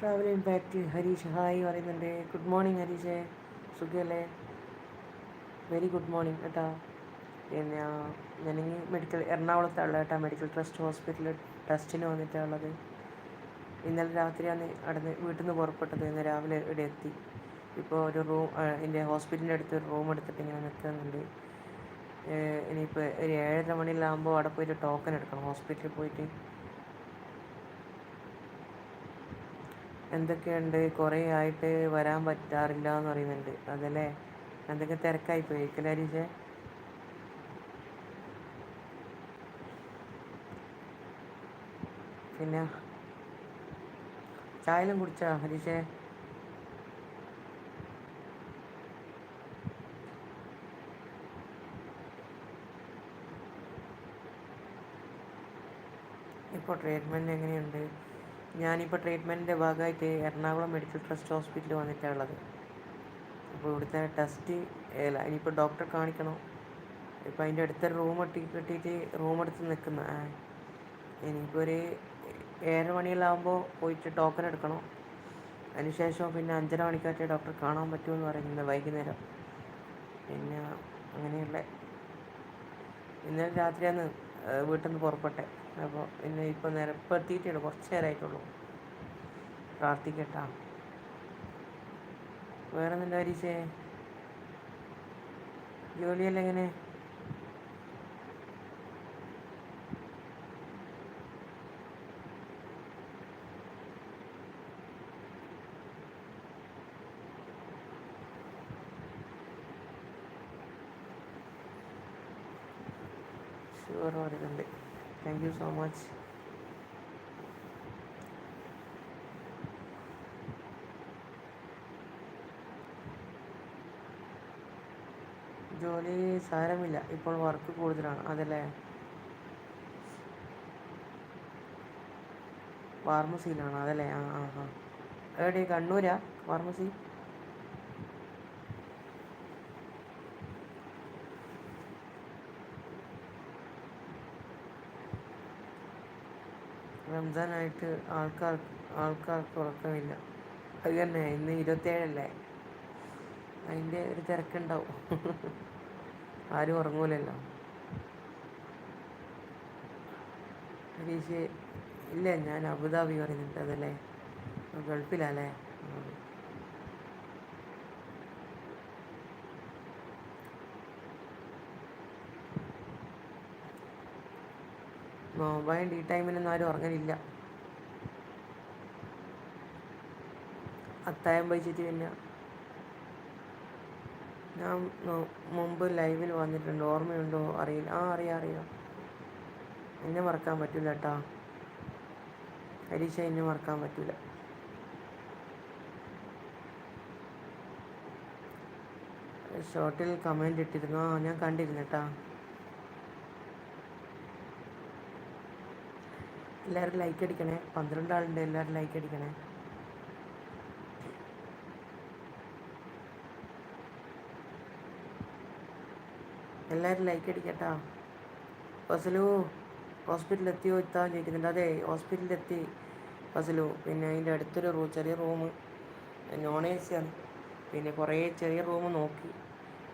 Travel impact Harish hi പറയുന്നുണ്ട് good morning ഹരീഷേ സുഖല്ലേ? വെരി ഗുഡ് മോർണിംഗ് കേട്ടോ. പിന്നെ ഞാനെങ്കിൽ മെഡിക്കൽ എറണാകുളത്താണ് കേട്ടോ മെഡിക്കൽ ട്രസ്റ്റ് ഹോസ്പിറ്റലിൽ ടെസ്റ്റിന് വന്നിട്ടുള്ളത് ഇന്നലെ രാത്രിയാണ് അവിടെ വീട്ടിൽ നിന്ന് പുറപ്പെട്ടത്. ഇന്ന് രാവിലെ ഇവിടെ എത്തി. ഇപ്പോൾ ഒരു റൂം എന്റെ ഹോസ്പിറ്റലിന്റെ അടുത്ത് ഒരു റൂം എടുത്തിട്ട് ഇങ്ങനെ നിൽക്കുന്നുണ്ട്. ഇനിയിപ്പോൾ ഒരു ഏഴര മണിയിലാകുമ്പോൾ അവിടെ പോയിട്ട് ടോക്കൺ എടുക്കണം ഹോസ്പിറ്റലിൽ പോയിട്ട്. എന്തൊക്കെയുണ്ട്? കുറേ ആയിട്ട് വരാൻ പറ്റാറില്ല എന്ന് പറയുന്നുണ്ട്. അതല്ലേ? എന്തൊക്കെ തിരക്കായി പോയി? പിന്നെ ചായലും കുടിച്ചാ ഹരീഷേ? ഇപ്പോൾ ട്രീറ്റ്മെന്റ് എങ്ങനെയുണ്ട്? ഞാനിപ്പോൾ ട്രീറ്റ്മെന്റിന്റെ ഭാഗമായിട്ട് എറണാകുളം മെഡിക്കൽ ട്രസ്റ്റ് ഹോസ്പിറ്റലിൽ വന്നിട്ടാണ് ഉള്ളത്. അപ്പോൾ ഇവിടുത്തെ ടെസ്റ്റ് ഇനിയിപ്പോൾ ഡോക്ടറെ കാണിക്കണം. ഇപ്പോൾ അതിന്റെ അടുത്ത റൂം ഇട്ടി കിട്ടിയിട്ട് റൂം എടുത്ത് നിൽക്കുന്ന ഇനിയിപ്പോൾ ഒരു ഏഴര മണിയെല്ലാമാകുമ്പോൾ പോയിട്ട് ടോക്കൺ എടുക്കണം. അതിനുശേഷം പിന്നെ അഞ്ചര മണിക്കാറ്റേ ഡോക്ടറെ കാണാൻ പറ്റുമെന്ന് പറയുന്നത് വൈകുന്നേരം. പിന്നെ അങ്ങനെയുള്ള ഇന്നലെ രാത്രിയാണ് വീട്ടിൽ നിന്ന് പുറപ്പെട്ടെ. അപ്പോൾ പിന്നെ ഇപ്പോൾ നേരം ഇപ്പോൾ എത്തിയിട്ടേ കുറച്ച് നേരമായിട്ടുള്ളൂ പ്രാർത്ഥിക്കട്ടാ. വേറെ എന്താ ഹരീഷേ? ജോലിയല്ല എങ്ങനെ? ഷുവർ പറയുന്നുണ്ട് താങ്ക് യു സോ മച്ച് ജോലി സാരമില്ല. ഇപ്പോൾ വർക്ക് കൂടുതലാണ്. അതല്ലേ? ഫാർമസിയിലാണ് അതല്ലേ? ആ ആ ആ. എവിടെ കണ്ണൂരാ? ഫാർമസി റംസാനായിട്ട് ആൾക്കാർ ആൾക്കാർക്ക് ഉറക്കമില്ല. അത് തന്നെ ഇന്ന് ഇരുപത്തേഴല്ലേ അതിന്റെ ഒരു തിരക്കുണ്ടാവും. ആരും ഉറങ്ങൂലല്ലോ. ഹരീഷ് ഇല്ല ഞാൻ അബുദാബി പറയുന്നുണ്ട് അതല്ലേ? ഗൾഫിലല്ലേ നോമ്പായതുകൊണ്ട് ഈ ടൈമിലൊന്നും ആരും ഉറങ്ങലില്ല. അത്തായം വഹിച്ചിട്ട് പിന്നെ ഞാൻ മുമ്പ് ലൈവിൽ വന്നിട്ടുണ്ട്. ഓർമ്മയുണ്ടോ? അറിയില്ല. ആ അറിയാം അറിയാം. എന്നെ മറക്കാൻ പറ്റില്ല കേട്ടോ ഹരീഷ എന്നെ മറക്കാൻ പറ്റില്ല ഷോർട്ടിൽ കമന്റ് ഇട്ടിരുന്നു. ആ ഞാൻ കണ്ടിരുന്നു കേട്ടോ എല്ലാവരും ലൈക്ക് അടിക്കണേ. പന്ത്രണ്ട് ആളുണ്ട് എല്ലാവരും ലൈക്ക് അടിക്കണേ. എല്ലാവരും ലൈക്ക് അടിക്കട്ടാ. ഫസലു ഹോസ്പിറ്റലിൽ എത്തിയോ എത്താൻ ചോദിക്കുന്നുണ്ട്. അതെ ഹോസ്പിറ്റലിൽ എത്തി ഫസലു. പിന്നെ അതിന്റെ അടുത്തൊരു റൂം ചെറിയ റൂം നോൺ എ സി ആണ്. പിന്നെ കുറേ ചെറിയ റൂം നോക്കി.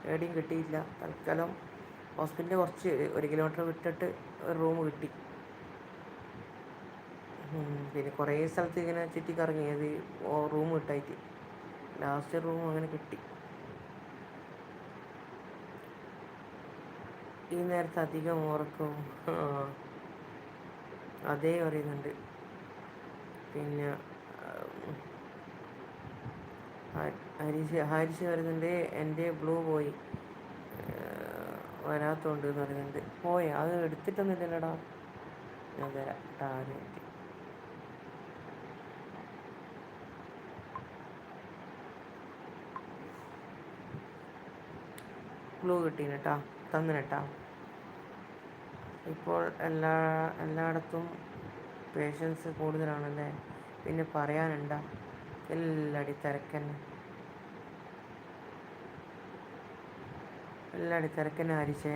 എവിടെയും കിട്ടിയില്ല. തൽക്കാലം ഹോസ്പിറ്റലിൽ കുറച്ച് ഒരു കിലോമീറ്റർ വിട്ടിട്ട് ഒരു റൂം കിട്ടി. പിന്നെ കുറേ സ്ഥലത്ത് ഇങ്ങനെ ചുറ്റിക്കറങ്ങി അത് റൂം കിട്ടായിട്ട്. ലാസ്റ്റ് റൂം അങ്ങനെ കിട്ടി. ഈ നേരത്തെ അധികം ഉറക്കും അതേ പറയുന്നുണ്ട്. പിന്നെ ഹരിഷ് ഹാരിഷ് പറയുന്നുണ്ട് എന്റെ ബ്ലൂ പോയി വരാത്തോണ്ട് എന്ന് പറയുന്നുണ്ട്. പോയി അത് എടുത്തിട്ടൊന്നുമില്ലല്ലോടാ. ഞാൻ തരാം ടാന് ഗ്ലൂ കിട്ടീന് കേട്ടോ തന്നിന് കേട്ടോ ഇപ്പോൾ എല്ലാ എല്ലായിടത്തും പേഷ്യൻസ് കൂടുതലാണല്ലേ? പിന്നെ പറയാനുണ്ട എല്ലടി തിരക്കന്നെ. എല്ലടി തിരക്കന്നെ ആരിച്ചേ?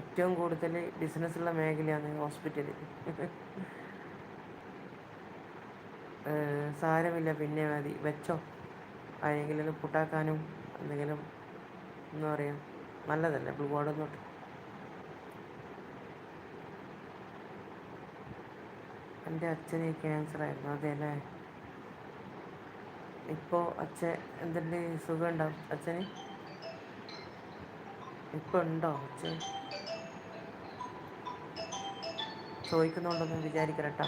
ഏറ്റവും കൂടുതൽ ബിസിനസ്സുള്ള മേഖലയാണ് ഹോസ്പിറ്റലിൽ സാരമില്ല പിന്നെ മതി. വെച്ചോ. ആരെങ്കിലും പുട്ടാക്കാനും എന്തെങ്കിലും എന്താ പറയുക നല്ലതല്ലേ ബ്ലൂ ബോർഡൊന്നും എന്റെ അച്ഛന് ക്യാൻസർ ആയിരുന്നു അതെ അല്ലേ ഇപ്പോൾ അച്ഛൻ എന്തെങ്കിലും സുഖം ഉണ്ടാവും അച്ഛന്? ഇപ്പോൾ ഉണ്ടോ അച്ഛൻ ചോദിക്കുന്നുണ്ടോന്ന് വിചാരിക്കരട്ടാ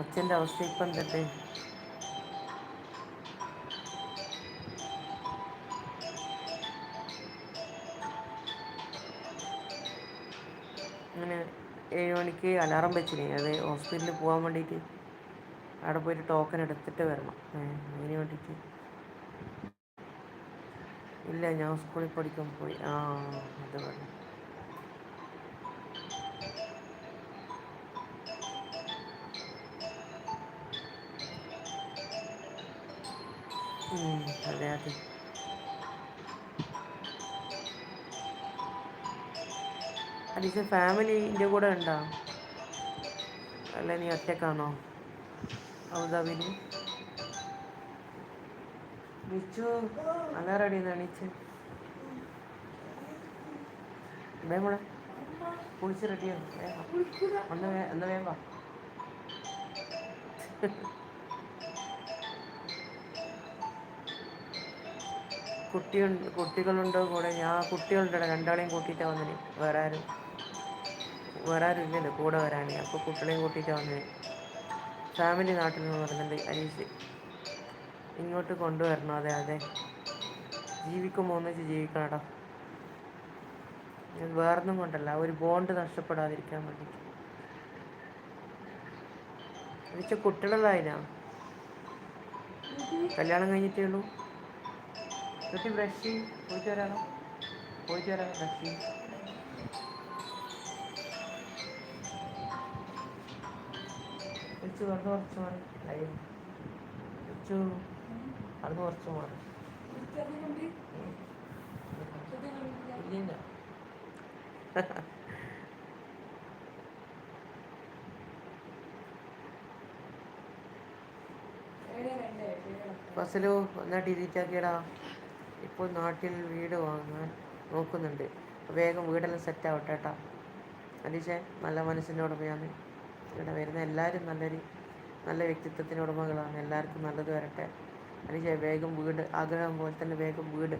അച്ഛന്റെ അവസ്ഥ ഇപ്പം എന്തട്ടെ അങ്ങനെ ഏഴ് മണിക്ക് അലാറം വെച്ചിന്. അത് ഹോസ്പിറ്റലിൽ പോകാൻ വേണ്ടിയിട്ട് അവിടെ പോയിട്ട് ടോക്കൺ എടുത്തിട്ട് വരണം. അതിന് വേണ്ടിയിട്ട് ഇല്ല ഞാൻ സ്കൂളിൽ പഠിക്കാൻ പോയി. ആ അത് പറഞ്ഞു അതെ അതെ. അലീസ ഫാമിലിന്റെ കൂടെ ഉണ്ടോ? അല്ല നീ ഒറ്റക്കാണോ അബുദാബിയിൽ നിച്ചു നല്ല റെഡി നണിച്ച് വേ. മോളെ കുളിച്ച് റെഡിയോ ഒന്ന് എന്നാ വേഗം വാ. കുട്ടിയുണ്ട് കുട്ടികളുണ്ടോ കൂടെ? ഞാൻ കുട്ടികളുണ്ടോ രണ്ടാളെയും കൂട്ടിയിട്ടാണ് വന്നിന് വേറെ ആരും. ഇല്ലല്ലോ കൂടെ വരാനേ. അപ്പോൾ കുട്ടികളെയും കൂട്ടിയിട്ട് വന്നേ ഫാമിലി നാട്ടിൽ നിന്ന് പറഞ്ഞിട്ട് അരീസ് ഇങ്ങോട്ട് കൊണ്ടുവരണം. അതെ അതെ. ജീവിക്കുമ്പോൾ ഒന്നിച്ച് ജീവിക്കണടാ. വേറൊന്നും കൊണ്ടല്ല. ഒരു ബോണ്ട് നഷ്ടപ്പെടാതിരിക്കാൻ വേണ്ടി എന്നുവെച്ചാൽ കുട്ടികളായിനാ കല്യാണം കഴിഞ്ഞിട്ടേ ഉള്ളൂ. കുട്ടി ബ്രഷ് പോയിട്ട് വരാനോ പോയിട്ട് വരാനോ ബ്രഷ് വെച്ചു വെറുതെ കുറച്ച് മാറി അയ്യോ. കുറച്ചു അത് കുറച്ച് മാറി ഇല്ല ഫസലു എന്നാ ഡിലീറ്റ് ആക്കിയടാ. ഇപ്പോൾ നാട്ടിൽ വീട് വാങ്ങാൻ നോക്കുന്നുണ്ട്. വേഗം വീടെല്ലാം സെറ്റ് ആവട്ടെ കേട്ടാ നല്ല മനസ്സിന്റെ ഉടമയാണ് ഇവിടെ വരുന്ന എല്ലാവരും നല്ലൊരു നല്ല വ്യക്തിത്വത്തിന് ഉടമകളാണ്. എല്ലാവർക്കും നല്ലത് വരട്ടെ. അലീഷേ വേഗം വീട് ആഗ്രഹം പോലെ തന്നെ വേഗം വീട്.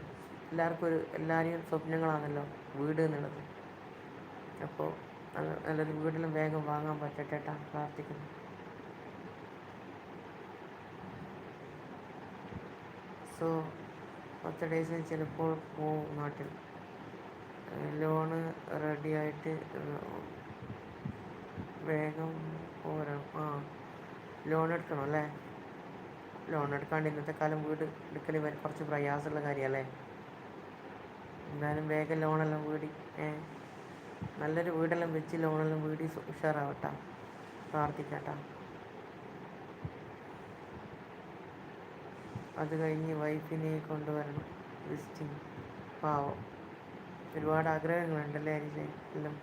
എല്ലാവർക്കും ഒരു എല്ലാവരെയും സ്വപ്നങ്ങളാണല്ലോ വീട് എന്നുള്ളത്. അപ്പോൾ നല്ലൊരു വീടിലും വേഗം വാങ്ങാൻ പറ്റട്ടെ പ്രാർത്ഥിക്കുന്നു സോ പത്ത് ഡേയ്സിന് ചിലപ്പോൾ പോവും നാട്ടിൽ. ലോണ് റെഡിയായിട്ട് വേഗം പോരാ. ആ ലോൺ എടുക്കണം അല്ലേ? ലോൺ എടുക്കാണ്ട് ഇന്നത്തെ കാലം വീട് എടുക്കൽ കുറച്ച് പ്രയാസമുള്ള കാര്യമല്ലേ? എന്തായാലും വേഗം ലോണെല്ലാം വീടി. ഏ നല്ലൊരു വീടെല്ലാം വെച്ച് ലോണെല്ലാം വീടി ഉഷാറാവട്ടെ. പ്രാർത്ഥിക്കട്ടെ. അത് കഴിഞ്ഞ് വൈഫിനെ കൊണ്ടുവരണം. വിസിറ്റിംഗ് പാവം. ഒരുപാട് ആഗ്രഹങ്ങളുണ്ടല്ലേ അതിൽ എല്ലാം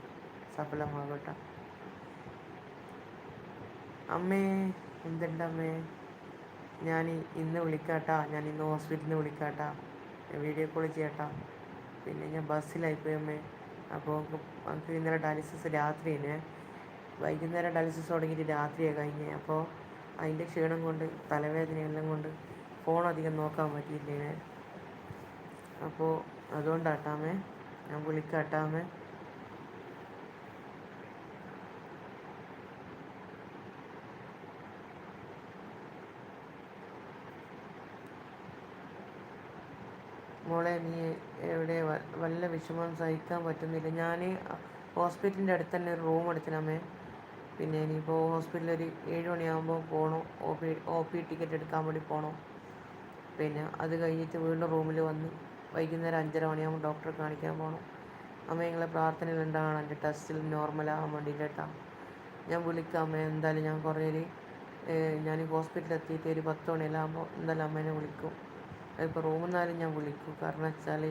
സഫലമാകട്ടെ. അമ്മേ എന്തുണ്ട് അമ്മേ ഞാൻ ഇന്ന് വിളിക്കാട്ടാ. ഞാൻ ഇന്ന് ഹോസ്പിറ്റലിൽ നിന്ന് വിളിക്കാട്ടാ വീഡിയോ കോൾ ചെയ്യാട്ടാ. പിന്നെ ഞാൻ ബസ്സിലായിപ്പോയി അമ്മേ. അപ്പോൾ നമുക്ക് ഇന്നലെ ഡയാലിസിസ് രാത്രിയാണ് വൈകുന്നേരം ഡയാലിസിസ് തുടങ്ങിയിട്ട് രാത്രിയാണ് കഴിഞ്ഞത് അപ്പോൾ അതിന്റെ ക്ഷീണം കൊണ്ട് തലവേദന എല്ലാം കൊണ്ട് ഫോൺ അധികം നോക്കാൻ പറ്റിയില്ലേ അപ്പോൾ അതുകൊണ്ടാട്ടാമേ ഞാൻ വിളിക്കാട്ടാമേ മോളെ നീ എവിടെ വല്ല വിഷമം സഹിക്കാൻ പറ്റുന്നില്ല. ഞാൻ ഹോസ്പിറ്റലിന്റെ അടുത്ത് തന്നെ ഒരു റൂം എടുത്തിനമ്മേ പിന്നെ ഇനിയിപ്പോൾ ഹോസ്പിറ്റലിൽ ഒരു ഏഴ് മണിയാകുമ്പോൾ പോകണം O P O P ticket എടുക്കാൻ വേണ്ടി പോകണം പിന്നെ അത് കഴിഞ്ഞിട്ട് വീണ്ടും റൂമിൽ വന്ന് വൈകുന്നേരം അഞ്ചര മണിയാകുമ്പോൾ ഡോക്ടറെ കാണിക്കാൻ പോകണം അമ്മ നിങ്ങളെ പ്രാർത്ഥനയിലുണ്ടാകണം എന്റെ ടെസ്റ്റിൽ നോർമലാകാൻ വേണ്ടിയിട്ടാ ഞാൻ വിളിക്കാം അമ്മ. എന്തായാലും ഞാൻ കുറേ ഞാൻ ഹോസ്പിറ്റലിൽ എത്തിയിട്ട് ഒരു പത്ത് മണിയെല്ലാം ആകുമ്പോൾ എന്തായാലും അമ്മേനെ വിളിക്കും. ഇപ്പോൾ റൂമിൽ നിന്നാലും ഞാൻ വിളിക്കും. കാരണം വെച്ചാൽ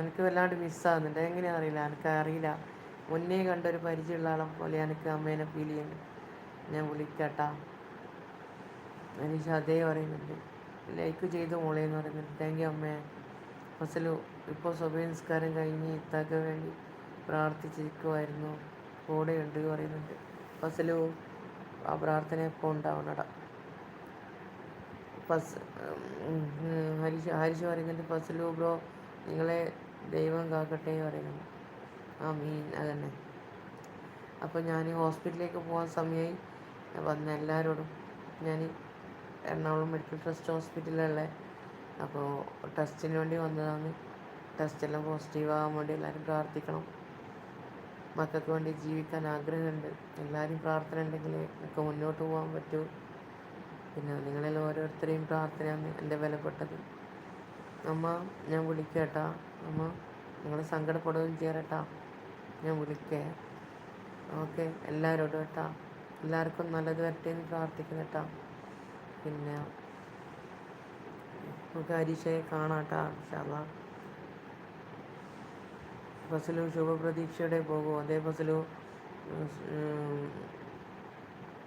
എനിക്ക് വല്ലാണ്ട് മിസ്സാകുന്നുണ്ട് എങ്ങനെയാണെന്ന് അറിയില്ല. എനിക്ക് അറിയില്ല. മുന്നേ കണ്ടൊരു പരിചയമുള്ള ആളെ പോലെ എനിക്ക് അമ്മേനെ ഫീൽ ചെയ്യുന്നു. ഞാൻ വിളിക്കട്ടാ. അനീഷ അതേ പറയുന്നുണ്ട്. ലൈക്ക് ചെയ്ത് മോളെ എന്ന് പറയുന്നുണ്ട്. താങ്ക് യു അമ്മേ. ഫസലു ഇപ്പോൾ സ്വഭയംസ്കാരം കഴിഞ്ഞ് ഇത്താക്ക് വേണ്ടി പ്രാർത്ഥിച്ചിരിക്കുമായിരുന്നു ഉണ്ട് പറയുന്നുണ്ട്. ഫസലു ആ പ്രാർത്ഥന എപ്പോൾ ഉണ്ടാവണടാ. ഫസ് ഹരിഷ് ഹരിഷ് പറയുന്നുണ്ട് ഫസലു ബ്രോ നിങ്ങളെ ദൈവം കാക്കട്ടെ പറയുന്നുണ്ട്. ആ മീൻ അതന്നെ. അപ്പോൾ ഞാൻ ഹോസ്പിറ്റലിലേക്ക് പോകാൻ സമയമായി വന്ന എല്ലാവരോടും ഞാൻ എറണാകുളം മെഡിക്കൽ ട്രസ്റ്റ് ഹോസ്പിറ്റലിലുള്ള അപ്പോൾ ടെസ്റ്റിന് വേണ്ടി വന്നതാണ്. ടെസ്റ്റെല്ലാം പോസിറ്റീവ് ആകാൻ വേണ്ടി എല്ലാവരും പ്രാർത്ഥിക്കണം. മക്കൾക്ക് വേണ്ടി ജീവിക്കാൻ ആഗ്രഹമുണ്ട്. എല്ലാവരും പ്രാർത്ഥന ഉണ്ടെങ്കിൽ ഒക്കെ മുന്നോട്ട് പോകാൻ പറ്റൂ. പിന്നെ നിങ്ങളിൽ ഓരോരുത്തരെയും പ്രാർത്ഥനയാണ് എന്റെ വിലപ്പെട്ടത്. അമ്മ ഞാൻ വിളിക്കട്ടാ. അമ്മ നിങ്ങൾ സങ്കടപ്പെടുകയും ചെയ്യരട്ടാ. ഞാൻ വിളിക്കേ. ഓക്കെ എല്ലാവരോടും കേട്ടാ. എല്ലാവർക്കും നല്ലത് വരട്ടെ എന്ന് പ്രാർത്ഥിക്കുന്നു കേട്ടാ പിന്നെ നമുക്ക് ഹരീഷയെ കാണാട്ടാ ഇൻഷാല്ല ബസ്സിലു ശുഭപ്രതീക്ഷയുടെ പോകും. അതേ ബസ്സിലു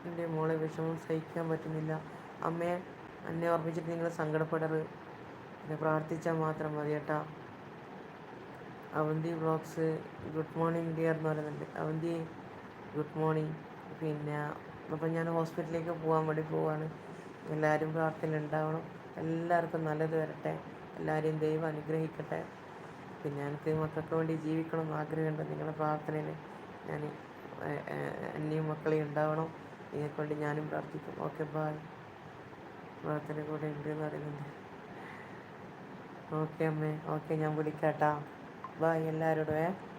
എന്റെ മോളെ വിഷമം സഹിക്കാൻ പറ്റുന്നില്ല. അമ്മയെ എന്നെ ഓർമ്മിച്ചിട്ട് നിങ്ങൾ സങ്കടപ്പെടരുത്. എന്നെ പ്രാർത്ഥിച്ചാൽ മാത്രം മതി കേട്ടാ. Avanthi vlogs good morning dear എന്ന് പറയുന്നുണ്ട്. അവന്തി ഗുഡ് മോർണിംഗ് പിന്നെ അപ്പം ഞാൻ ഹോസ്പിറ്റലിലേക്ക് പോകാൻ വേണ്ടി പോവാണ്. എല്ലാവരും പ്രാർത്ഥന ഉണ്ടാവണം. എല്ലാവർക്കും നല്ലത് വരട്ടെ. എല്ലാവരെയും ദൈവം അനുഗ്രഹിക്കട്ടെ. പിന്നെ എനിക്ക് മക്കൾക്ക് വേണ്ടി ജീവിക്കണം എന്ന് ആഗ്രഹമുണ്ട്. നിങ്ങളുടെ പ്രാർത്ഥനയിൽ ഞാൻ എന്നെയും മക്കളെയും ഉണ്ടാവണം. നിങ്ങൾക്ക് വേണ്ടി ഞാനും പ്രാർത്ഥിക്കും. ഓക്കെ ബായ് പ്രാർത്ഥന കൂടെ ഉണ്ട് എന്ന് പറയുന്നുണ്ട്. ഓക്കെ അമ്മേ. ഓക്കെ ഞാൻ വിളിക്കാട്ടാ. ബായ് എല്ലാവരോടും